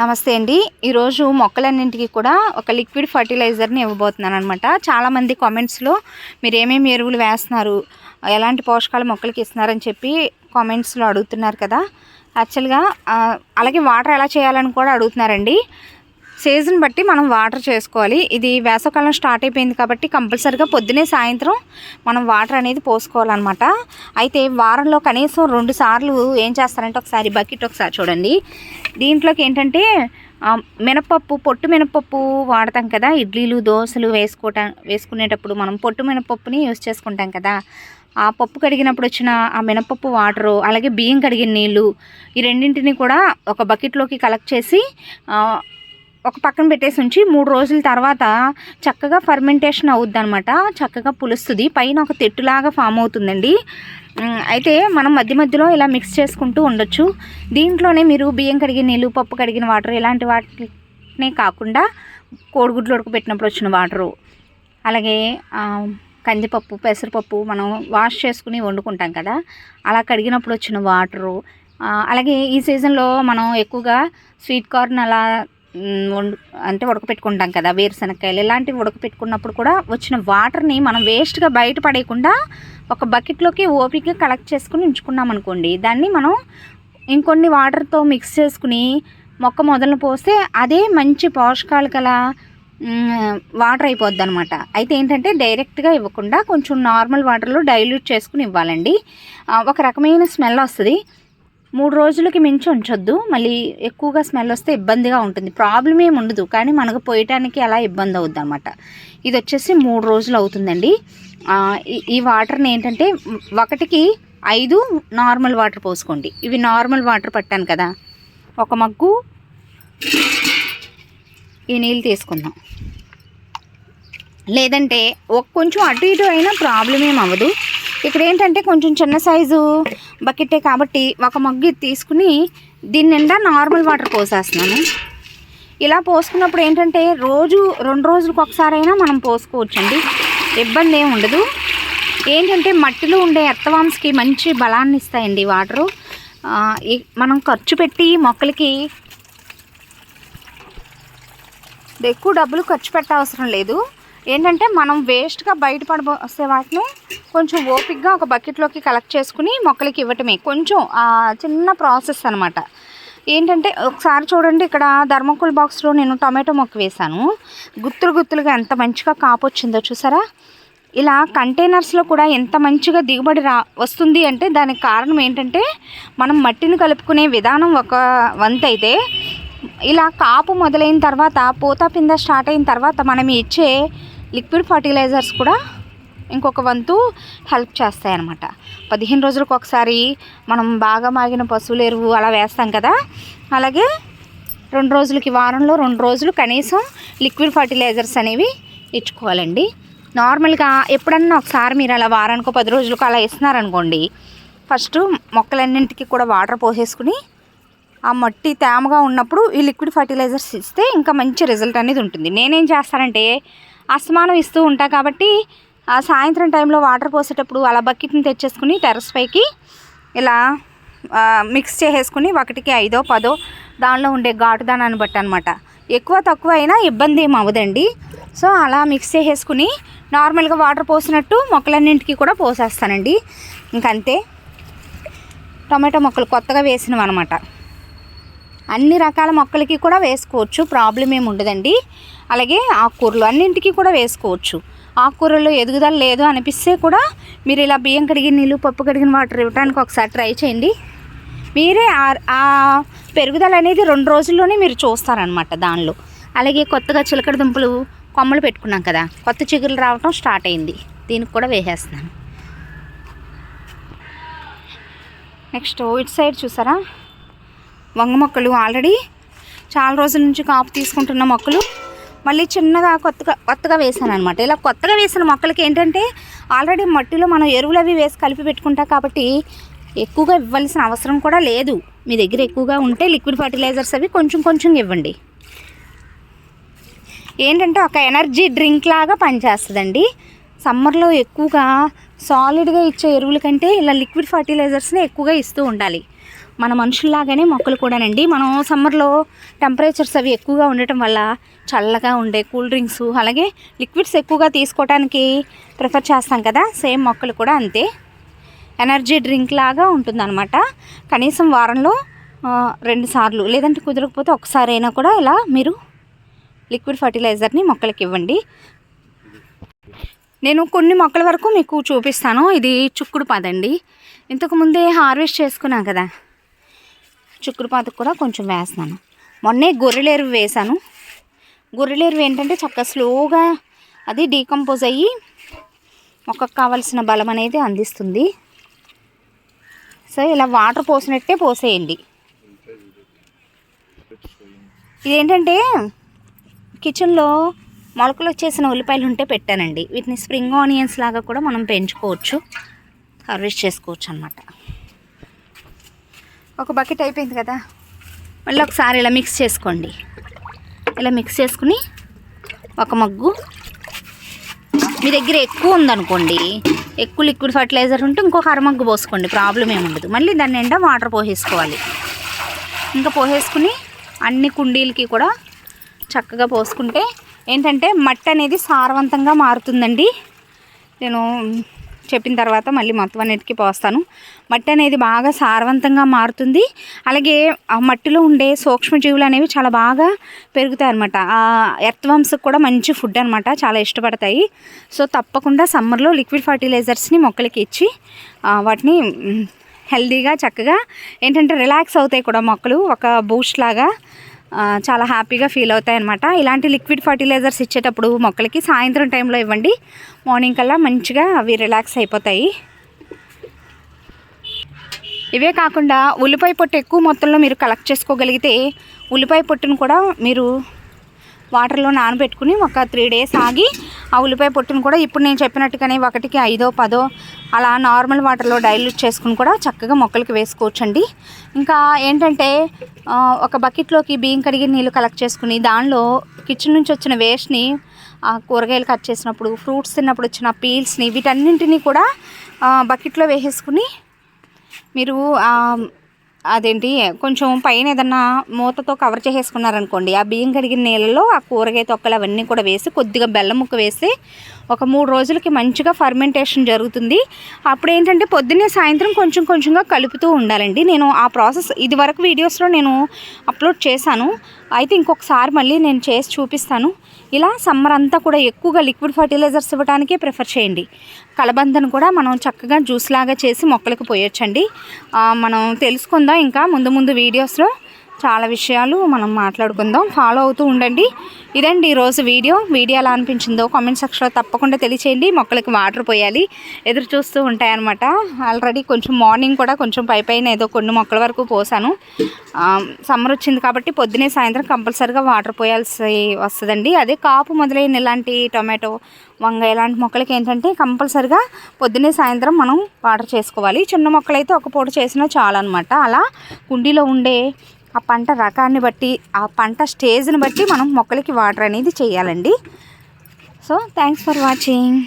నమస్తే అండి. ఈరోజు మొక్కలన్నింటికి కూడా ఒక లిక్విడ్ ఫర్టిలైజర్ని ఇవ్వబోతున్నాను అనమాట చాలామంది కామెంట్స్లో మీరు ఏమేమి ఎరువులు వేస్తున్నారు ఎలాంటి పోషకాలు మొక్కలకి ఇస్తున్నారని చెప్పి కామెంట్స్లో అడుగుతున్నారు కదా. యాక్చువల్గా అలాగే వాటర్ ఎలా చేయాలని కూడా అడుగుతున్నారండి. సీజన్ బట్టి మనం వాటర్ చేసుకోవాలి. ఇది వేసవకాలం స్టార్ట్ అయిపోయింది కాబట్టి కంపల్సరిగా పొద్దునే సాయంత్రం మనం వాటర్ అనేది పోసుకోవాలన్నమాట. అయితే వారంలో కనీసం రెండు సార్లు ఏం చేస్తారంటే ఒకసారి బకెట్ ఒకసారి చూడండి. దీంట్లోకి ఏంటంటే మినపప్పు పొట్టు మినపప్పు వాడతాం కదా. ఇడ్లీలు దోశలు వేసుకోవటం వేసుకునేటప్పుడు మనం పొట్టు మినపప్పుని యూస్ చేసుకుంటాం కదా. ఆ పప్పు కడిగినప్పుడు వచ్చిన ఆ మినపప్పు వాటరు అలాగే బియ్యం కడిగిన నీళ్ళు ఈ రెండింటిని కూడా ఒక బకెట్లోకి కలెక్ట్ చేసి ఒక పక్కన పెట్టేసి ఉంచి మూడు రోజుల తర్వాత చక్కగా ఫర్మెంటేషన్ అవుద్ది అనమాట చక్కగా పులుస్తుంది. పైన ఒక తెట్టులాగా ఫామ్ అవుతుందండి. అయితే మనం మధ్య మధ్యలో ఇలా మిక్స్ చేసుకుంటూ ఉండొచ్చు. దీంట్లోనే మీరు బియ్యం కడిగిన నీళ్ళు పప్పు కడిగిన వాటర్ ఇలాంటి వాటినే కాకుండా కోడిగుడ్లు ఉడకబెట్టినప్పుడు వచ్చిన వాటరు. అలాగే కందిపప్పు పెసరపప్పు మనం వాష్ చేసుకుని వండుకుంటాం కదా. అలా కడిగినప్పుడు వచ్చిన వాటరు. అలాగే ఈ సీజన్లో మనం ఎక్కువగా స్వీట్ కార్న్ అలా అంటే ఉడకపెట్టుకుంటాం కదా వేరుశనక్కాయలు ఇలాంటివి ఉడకపెట్టుకున్నప్పుడు కూడా వచ్చిన వాటర్ని మనం వేస్ట్గా బయట పడేయకుండా ఒక బకెట్లోకి ఓపిక కలెక్ట్ చేసుకుని ఉంచుకున్నాం అనుకోండి దాన్ని మనం ఇంకొన్ని వాటర్తో మిక్స్ చేసుకుని మొక్క మొదలు పోస్తే అదే మంచి పోషకాలు గల వాటర్ అయిపోద్ది అనమాట అయితే ఏంటంటే డైరెక్ట్గా ఇవ్వకుండా కొంచెం నార్మల్ వాటర్లో డైల్యూట్ చేసుకుని ఇవ్వాలండి. ఒక రకమైన స్మెల్ వస్తుంది. మూడు రోజులకి మించి ఉంచొద్దు. మళ్ళీ ఎక్కువగా స్మెల్ వస్తే ఇబ్బందిగా ఉంటుంది. ప్రాబ్లం ఏమి ఉండదు. కానీ మనకు పోయటానికి అలా ఇబ్బంది అవుద్ది అనమాట ఇది వచ్చేసి మూడు రోజులు అవుతుందండి. ఈ- ఈ వాటర్ని ఏంటంటే ఒకటికి ఐదు నార్మల్ వాటర్ పోసుకోండి. ఇవి నార్మల్ వాటర్ పట్టాను కదా. ఒక మగ్గు ఈ నీళ్ళు తీసుకుందాం. లేదంటే ఒక కొంచెం అటు ఇటు అయినా ప్రాబ్లం ఏం అవ్వదు. ఇక్కడ ఏంటంటే కొంచెం చిన్న సైజు బకెటే కాబట్టి ఒక మగ్గు తీసుకుని దీని నిండా నార్మల్ వాటర్ పోసేస్తున్నాను. ఇలా పోసుకున్నప్పుడు ఏంటంటే రోజు రెండు రోజులకు ఒకసారైనా మనం పోసుకోవచ్చండి. ఇబ్బంది ఏమి ఉండదు. ఏంటంటే మట్టిలో ఉండే ఎత్తవాంస్కి మంచి బలాన్ని ఇస్తాయండి వాటరు. మనం ఖర్చు పెట్టి మొక్కలకి ఎక్కువ డబ్బులు ఖర్చు పెట్టవసరం లేదు. ఏంటంటే మనం వేస్ట్గా బయటపడబోసే వాటిని కొంచెం ఓపిక్గా ఒక బకెట్లోకి కలెక్ట్ చేసుకుని మొక్కలకి ఇవ్వటమే. కొంచెం చిన్న ప్రాసెస్ అనమాట ఏంటంటే ఒకసారి చూడండి ఇక్కడ ధర్మకోల్ బాక్స్లో నేను టొమాటో మొక్క వేశాను. గుత్తులు గుత్తులుగా ఎంత మంచిగా కాపు వచ్చిందో చూసారా? ఇలా కంటైనర్స్లో కూడా ఎంత మంచిగా దిగుబడి రా వస్తుంది అంటే దానికి కారణం ఏంటంటే మనం మట్టిని కలుపుకునే విధానం ఒక వంతైతే అయితే ఇలా కాపు మొదలైన తర్వాత పూత పింద స్టార్ట్ అయిన తర్వాత మనం ఇచ్చే లిక్విడ్ ఫర్టిలైజర్స్ కూడా ఇంకొక వంతు హెల్ప్ చేస్తాయి అన్నమాట పదిహేను రోజులకు ఒకసారి మనం బాగా మాగిన పశువుల ఎరువు అలా వేస్తాం కదా. అలాగే రెండు రోజులకి వారంలో రెండు రోజులు కనీసం లిక్విడ్ ఫర్టిలైజర్స్ అనేవి ఇచ్చుకోవాలండి. నార్మల్గా ఎప్పుడన్నా ఒకసారి మీరు అలా వారానికి పది రోజులకు అలా ఇస్తున్నారనుకోండి ఫస్ట్ మొక్కలన్నింటికి కూడా వాటర్ పోసేసుకుని ఆ మట్టి తేమగా ఉన్నప్పుడు ఈ లిక్విడ్ ఫర్టిలైజర్స్ ఇస్తే ఇంకా మంచి రిజల్ట్ అనేది ఉంటుంది. నేనేం చేస్తానంటే అస్తమానం ఇస్తూ ఉంటా కాబట్టి ఆ సాయంత్రం టైంలో వాటర్ పోసేటప్పుడు అలా బకెట్ని తెచ్చేసుకుని టెర్రస్ పైకి ఇలా మిక్స్ చేసేసుకుని ఒకటికి ఐదో పదో దానిలో ఉండే ఘాటుదానాన్ని బట్టి అనమాట ఎక్కువ తక్కువ అయినా ఇబ్బంది ఏం అవ్వదండి. సో అలా మిక్స్ చేసేసుకుని నార్మల్గా వాటర్ పోసినట్టు మొక్కలన్నింటికి కూడా పోసేస్తానండి. ఇంకంతే. టొమాటో మొక్కలు కొత్తగా వేసినవి అనమాట అన్ని రకాల మొక్కలకి కూడా వేసుకోవచ్చు. ప్రాబ్లం ఏమి ఉండదండి. అలాగే ఆకుకూరలు అన్నింటికి కూడా వేసుకోవచ్చు. ఆకుకూరలు ఎదుగుదల లేదు అనిపిస్తే కూడా మీరు ఇలా బియ్యం కడిగిన నీళ్ళు పప్పు కడిగిన వాటర్ ఇవ్వడానికి ఒకసారి ట్రై చేయండి. మీరే ఆ- ఆ పెరుగుదల అనేది రెండు రోజుల్లోనే మీరు చూస్తారనమాట దానిలో. అలాగే కొత్తగా చిలకడ దుంపలు కొమ్మలు పెట్టుకున్నాం కదా కొత్త చిగురు రావటం స్టార్ట్ అయింది. దీనికి కూడా వేసేస్తున్నాను. నెక్స్ట్ ఇటు సైడ్ చూసారా? వంగ మొక్కలు. ఆల్రెడీ చాలా రోజుల నుంచి కాపు తీసుకుంటున్న మొక్కలు. మళ్ళీ చిన్నగా కొత్తగా కొత్తగా వేసాను అనమాట ఇలా కొత్తగా వేసిన మొక్కలకి ఏంటంటే ఆల్రెడీ మట్టిలో మనం ఎరువులు అవి వేసి కలిపి పెట్టుకుంటాం కాబట్టి ఎక్కువగా ఇవ్వాల్సిన అవసరం కూడా లేదు. మీ దగ్గర ఎక్కువగా ఉంటే లిక్విడ్ ఫర్టిలైజర్స్ అవి కొంచెం కొంచెం ఇవ్వండి. ఏంటంటే ఒక ఎనర్జీ డ్రింక్ లాగా పనిచేస్తుందండి. సమ్మర్లో ఎక్కువగా సాలిడ్గా ఇచ్చే ఎరువుల కంటే ఇలా లిక్విడ్ ఫర్టిలైజర్స్ని ఎక్కువగా ఇస్తూ ఉండాలి. మన మనుషుల్లాగానే మొక్కలు కూడానండి. మనం సమ్మర్లో టెంపరేచర్స్ అవి ఎక్కువగా ఉండటం వల్ల చల్లగా ఉండే కూల్ డ్రింక్స్ అలాగే లిక్విడ్స్ ఎక్కువగా తీసుకోవడానికి ప్రిఫర్ చేస్తాం కదా సేమ్ మొక్కలు కూడా అంతే. ఎనర్జీ డ్రింక్ లాగా ఉంటుందన్నమాట. కనీసం వారంలో రెండు సార్లు లేదంటే కుదరకపోతే ఒకసారి అయినా కూడా ఇలా మీరు లిక్విడ్ ఫర్టిలైజర్ని మొక్కలకి ఇవ్వండి. నేను కొన్ని మొక్కల వరకు మీకు చూపిస్తాను. ఇది చుక్కుడు పాదండి. ఇంతకుముందే హార్వెస్ట్ చేసుకున్నాం కదా. చుక్కుడు పాతకు కూడా కొంచెం వేస్తున్నాను. మొన్నే గొర్రెలేరు వేశాను. గొర్రెలేరు ఏంటంటే చక్కగా స్లోగా అది డీకంపోజ్ అయ్యి మొక్కకు కావాల్సిన బలం అనేది అందిస్తుంది. సో ఇలా వాటర్ పోసినట్టే పోసేయండి. ఇదేంటంటే కిచెన్లో మొలకలు వచ్చేసిన ఉల్లిపాయలు ఉంటే పెట్టానండి. వీటిని స్ప్రింగ్ ఆనియన్స్ లాగా కూడా మనం పెంచుకోవచ్చు. హార్వెస్ట్ చేసుకోవచ్చు అనమాట ఒక బకెట్ అయిపోయింది కదా. మళ్ళీ ఒకసారి ఇలా మిక్స్ చేసుకోండి. ఇలా మిక్స్ చేసుకుని ఒక మగ్గు. మీ దగ్గర ఎక్కువ ఉందనుకోండి ఎక్కువ లిక్విడ్ ఫర్టిలైజర్ ఉంటే ఇంకొక అరమగ్గు పోసుకోండి ప్రాబ్లం ఏముండదు మళ్ళీ దాన్ని నిండా వాటర్ పోసేసుకోవాలి. ఇంకా పోసేసుకుని అన్ని కుండీలకి కూడా చక్కగా పోసుకుంటే ఏంటంటే మట్టి అనేది సారవంతంగా మారుతుందండి. నేను చెప్పిన తర్వాత మళ్ళీ మొత్తం అన్నిటికీ పోస్తాను. మట్టి అనేది బాగా సారవంతంగా మారుతుంది. అలాగే ఆ మట్టిలో ఉండే సూక్ష్మజీవులు అనేవి చాలా బాగా పెరుగుతాయి అనమాట ఆ ఎర్త్వమ్స్కి కూడా మంచి ఫుడ్ అనమాట చాలా ఇష్టపడతాయి. సో తప్పకుండా సమ్మర్లో లిక్విడ్ ఫర్టిలైజర్స్ని మొక్కలకి ఇచ్చి వాటిని హెల్దీగా చక్కగా ఏంటంటే రిలాక్స్ అవుతాయి కూడా మొక్కలు. ఒక బూస్ట్ లాగా చాలా హ్యాపీగా ఫీల్ అవుతాయి అనమాట ఇలాంటి లిక్విడ్ ఫర్టిలైజర్స్ ఇచ్చేటప్పుడు మొక్కలకి సాయంత్రం టైంలో ఇవ్వండి. మార్నింగ్ కల్లా మంచిగా అవి రిలాక్స్ అయిపోతాయి. ఇవే కాకుండా ఉల్లిపాయ పొట్టు ఎక్కువ మొత్తంలో మీరు కలెక్ట్ చేసుకోగలిగితే ఉల్లిపాయ పొట్టును కూడా మీరు వాటర్లో నానబెట్టుకుని ఒక త్రీ డేస్ ఆగి ఆ ఉల్లిపాయ పొట్టును కూడా ఇప్పుడు నేను చెప్పినట్టుగానే ఒకటికి ఐదో పదో అలా నార్మల్ వాటర్లో డైల్యూట్ చేసుకుని కూడా చక్కగా మొక్కలకి వేసుకోవచ్చండి. ఇంకా ఏంటంటే ఒక బకెట్లోకి బియ్యం కడిగి నీళ్ళు కలెక్ట్ చేసుకుని దానిలో కిచెన్ నుంచి వచ్చిన వేస్ట్ని ఆ కూరగాయలు కట్ చేసినప్పుడు ఫ్రూట్స్ తిన్నప్పుడు వచ్చిన పీల్స్ని వీటన్నింటినీ కూడా బకెట్లో వేసేసుకుని మీరు అదేంటి కొంచెం పైన ఏదన్నా మూతతో కవర్ చేసేసుకున్నారనుకోండి ఆ బియ్యం కడిగిన నీళ్ళలో ఆ కూరగాయ తొక్కలు అవన్నీ కూడా వేసి కొద్దిగా బెల్లం ముక్క వేసి ఒక మూడు రోజులకి మంచిగా ఫర్మెంటేషన్ జరుగుతుంది. అప్పుడు ఏంటంటే పొద్దున్నే సాయంత్రం కొంచెం కొంచెంగా కలుపుతూ ఉండాలండి. నేను ఆ ప్రాసెస్ ఇది వరకు వీడియోస్లో నేను అప్లోడ్ చేశాను. అయితే ఇంకొకసారి మళ్ళీ నేను చేసి చూపిస్తాను. ఇలా సమ్మర్ అంతా కూడా ఎక్కువగా లిక్విడ్ ఫర్టిలైజర్స్ ఇవ్వడానికే ప్రిఫర్ చేయండి. కలబందను కూడా మనం చక్కగా జ్యూస్ లాగా చేసి మొక్కలకు పోయొచ్చండి. మనం తెలుసుకుందాం ఇంకా ముందు ముందు వీడియోస్లో. చాలా విషయాలు మనం మాట్లాడుకుందాం. ఫాలో అవుతూ ఉండండి. ఇదండి ఈరోజు వీడియో. వీడియో ఎలా అనిపించిందో కామెంట్ సెక్షన్లో తప్పకుండా తెలియచేయండి. మొక్కలకి వాటర్ పోయాలి. ఎదురు చూస్తూ ఉంటాయన్నమాట. ఆల్రెడీ కొంచెం మార్నింగ్ కూడా కొంచెం పై పైన ఏదో కొన్ని మొక్కల వరకు పోసాను. సమ్మర్ వచ్చింది కాబట్టి పొద్దునే సాయంత్రం కంపల్సరీగా వాటర్ పోయాల్సి వస్తుందండి. అదే కాపు మొదలైన ఇలాంటి టొమాటో వంగ ఇలాంటి మొక్కలకి ఏంటంటే కంపల్సరిగా పొద్దునే సాయంత్రం మనం వాటర్ చేసుకోవాలి. చిన్న మొక్కలైతే ఒక పూట చేసినా చాలన్నమాట. అలా కుండీలో ఉండే ఆ పంట రకాన్ని బట్టి ఆ పంట స్టేజ్ని బట్టి మనం మొక్కలకి వాటర్ అనేది చేయాలండి. So thanks for watching